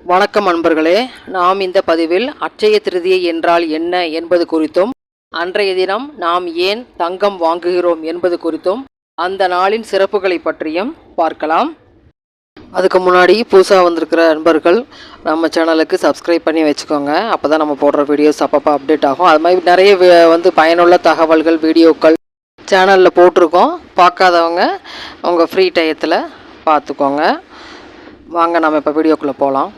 வணக்கம் அன்பர்களே. நாம் இந்த பதிவில் அட்சய திருதியை என்றால் என்ன என்பது குறித்தும் அன்றைய தினம் நாம் ஏன் தங்கம் வாங்குகிறோம் என்பது குறித்தும் அந்த நாளின் சிறப்புகளை பற்றியும் பார்க்கலாம். அதுக்கு முன்னாடி புதுசாக வந்திருக்கிற நண்பர்கள் நம்ம சேனலுக்கு சப்ஸ்கிரைப் பண்ணி வச்சுக்கோங்க. அப்போ தான் நம்ம போடுற வீடியோஸ் அப்பப்போ அப்டேட் ஆகும். அது மாதிரி நிறைய வந்து பயனுள்ள தகவல்கள் வீடியோக்கள் சேனலில் போட்டிருக்கோம். பார்க்காதவங்க உங்கள் ஃப்ரீ டயத்தில் பார்த்துக்கோங்க. வாங்க நம்ம இப்போ வீடியோக்குள்ளே போகலாம்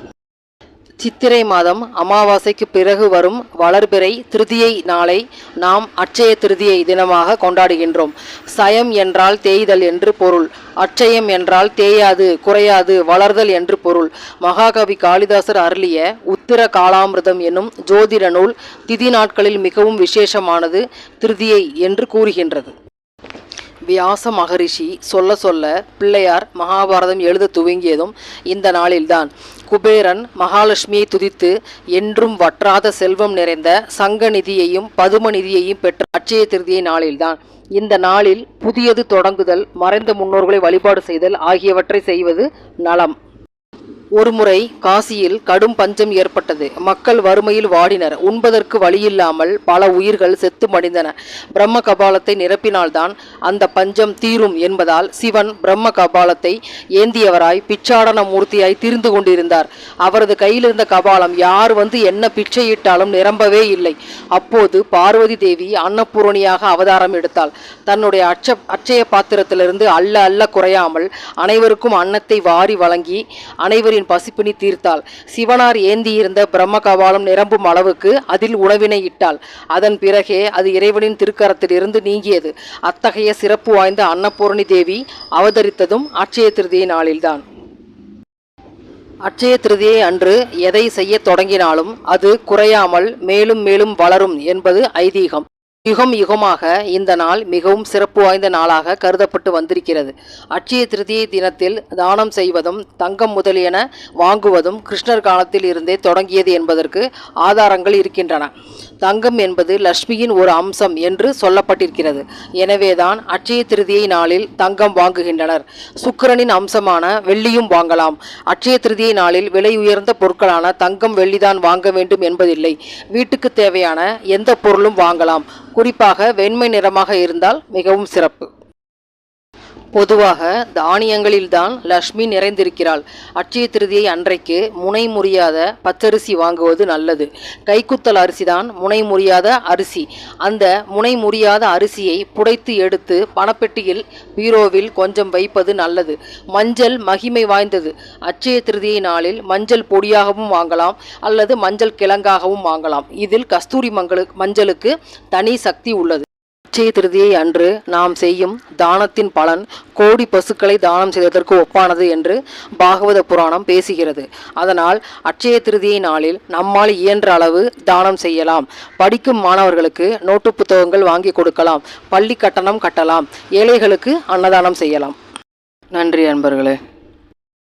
சித்திரை மாதம் அமாவாசைக்கு பிறகு வரும் வளர்பிறை திருதியை நாளை நாம் அட்சய திருதியை தினமாக கொண்டாடுகின்றோம். சயம் என்றால் தேய்தல் என்று பொருள் அட்சயம் என்றால் தேயாது குறையாது வளர்தல் என்று பொருள். மகாகவி காளிதாசர் அருளிய உத்திர காலாமிரதம் என்னும் ஜோதிட நூல் திதி நாட்களில் மிகவும் விசேஷமானது திருதியை என்று கூறுகின்றது. வியாச மகரிஷி சொல்ல சொல்ல பிள்ளையார் மகாபாரதம் எழுத துவங்கியதும் இந்த நாளில்தான். குபேரன் மகாலட்சுமியை துதித்து என்றும் வற்றாத செல்வம் நிறைந்த சங்க நிதியையும் பதும நிதியையும் பெற்ற அட்சய திருதியை நாளில்தான். இந்த நாளில் புதியது தொடங்குதல் மறைந்த முன்னோர்களை வழிபாடு செய்தல் ஆகியவற்றை செய்வது நலம். ஒருமுறை காசியில் கடும் பஞ்சம் ஏற்பட்டது. மக்கள் வறுமையில் வாடினர். உண்பதற்கு வழியில்லாமல் பல உயிர்கள் செத்து மடிந்தன. பிரம்ம கபாலத்தை நிரப்பினால்தான் அந்த பஞ்சம் தீரும் என்பதால் சிவன் பிரம்ம கபாலத்தை ஏந்தியவராய் பிச்சாடன மூர்த்தியாய் திரிந்து கொண்டிருந்தார். அவரது கையில் இருந்த கபாலம் யார் வந்து என்ன பிச்சையிட்டாலும் நிரம்பவே இல்லை. அப்போது பார்வதி தேவி அன்னபூரணியாக அவதாரம் எடுத்தாள். தன்னுடைய அச்ச அச்சய பாத்திரத்திலிருந்து அல்ல அல்ல குறையாமல் அனைவருக்கும் அன்னத்தை வாரி வழங்கி அனைவரின் பசிப்பினி தீர்த்தாள். சிவனார் ஏந்தியிருந்த பிரம்ம கபாலம் நிரம்பும் அளவுக்கு அதில் உணவினை இட்டாள். அதன் பிறகே அது இறைவனின் திருக்கரத்திலிருந்து நீங்கியது. அத்தகைய சிறப்பு வாய்ந்த அன்னபூரணி தேவி அவதரித்ததும் அட்சய திருதியை நாளில்தான். அட்சய திருதியை அன்று எதை செய்யத் தொடங்கினாலும் அது குறையாமல் மேலும் மேலும் வளரும் என்பது ஐதீகம். யுகம் யுகமாக இந்த நாள் மிகவும் சிறப்பு வாய்ந்த நாளாக கருதப்பட்டு வந்திருக்கிறது. அட்சய திருதியை தினத்தில் தானம் செய்வதும் தங்கம் முதலியன வாங்குவதும் கிருஷ்ணர் காலத்தில் இருந்தே தொடங்கியது என்பதற்கு ஆதாரங்கள் இருக்கின்றன. தங்கம் என்பது லட்சுமியின் ஒரு அம்சம் என்று சொல்லப்பட்டிருக்கிறது. எனவேதான் அட்சய திருதியை நாளில் தங்கம் வாங்குகின்றனர். சுக்கிரனின் அம்சமான வெள்ளியும் வாங்கலாம். அட்சய திருதியை நாளில் விலை உயர்ந்த பொருட்களான தங்கம் வெள்ளிதான் வாங்க வேண்டும் என்பதில்லை. வீட்டுக்கு தேவையான எந்த பொருளும் வாங்கலாம். குறிப்பாக வெண்மை நிறமாக இருந்தால் மிகவும் சிறப்பு. பொதுவாக தானியங்களில்தான் லக்ஷ்மி நிறைந்திருக்கிறாள். அட்சய திருதியை அன்றைக்கு முனை முறியாத பச்சரிசி வாங்குவது நல்லது. கைக்குத்தல் அரிசிதான் முனை முறியாத அரிசி. அந்த முனை முறியாத அரிசியை புடைத்து எடுத்து பணப்பெட்டியில் பீரோவில் கொஞ்சம் வைப்பது நல்லது. மஞ்சள் மகிமை வாய்ந்தது. அட்சய திருதியை நாளில் மஞ்சள் பொடியாகவும் வாங்கலாம் அல்லது மஞ்சள் கிழங்காகவும் வாங்கலாம். இதில் கஸ்தூரி மங்களு மஞ்சளுக்கு தனி சக்தி உள்ளது. அட்சய திருதியை அன்று நாம் செய்யும் தானத்தின் பலன் கோடி பசுக்களை தானம் செய்வதற்கு ஒப்பானது என்று பாகவத புராணம் பேசுகிறது. அதனால் அட்சய திருதியை நாளில் நம்மால் இயன்ற அளவு தானம் செய்யலாம். படிக்கும் மாணவர்களுக்கு நோட்டு புத்தகங்கள் வாங்கி கொடுக்கலாம். பள்ளி கட்டணம் கட்டலாம். ஏழைகளுக்கு அன்னதானம் செய்யலாம். நன்றி அன்பர்களே.